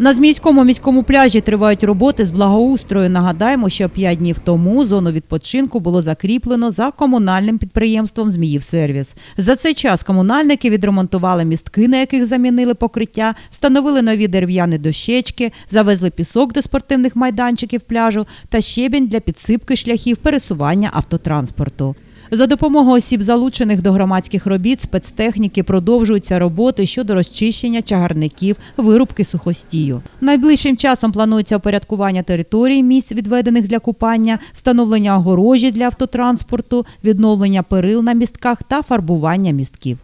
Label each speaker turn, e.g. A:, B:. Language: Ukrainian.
A: На Зміївському міському пляжі тривають роботи з благоустрою. Нагадаємо, що п'ять днів тому зону відпочинку було закріплено за комунальним підприємством «Зміївсервіс». За цей час комунальники відремонтували містки, на яких замінили покриття, встановили нові дерев'яні дощечки, завезли пісок до спортивних майданчиків пляжу та щебінь для підсипки шляхів пересування автотранспорту. За допомогою осіб, залучених до громадських робіт, спецтехніки продовжуються роботи щодо розчищення чагарників, вирубки сухостію. Найближчим часом планується опорядкування територій місць, відведених для купання, встановлення огорожі для автотранспорту, відновлення перил на містках та фарбування містків.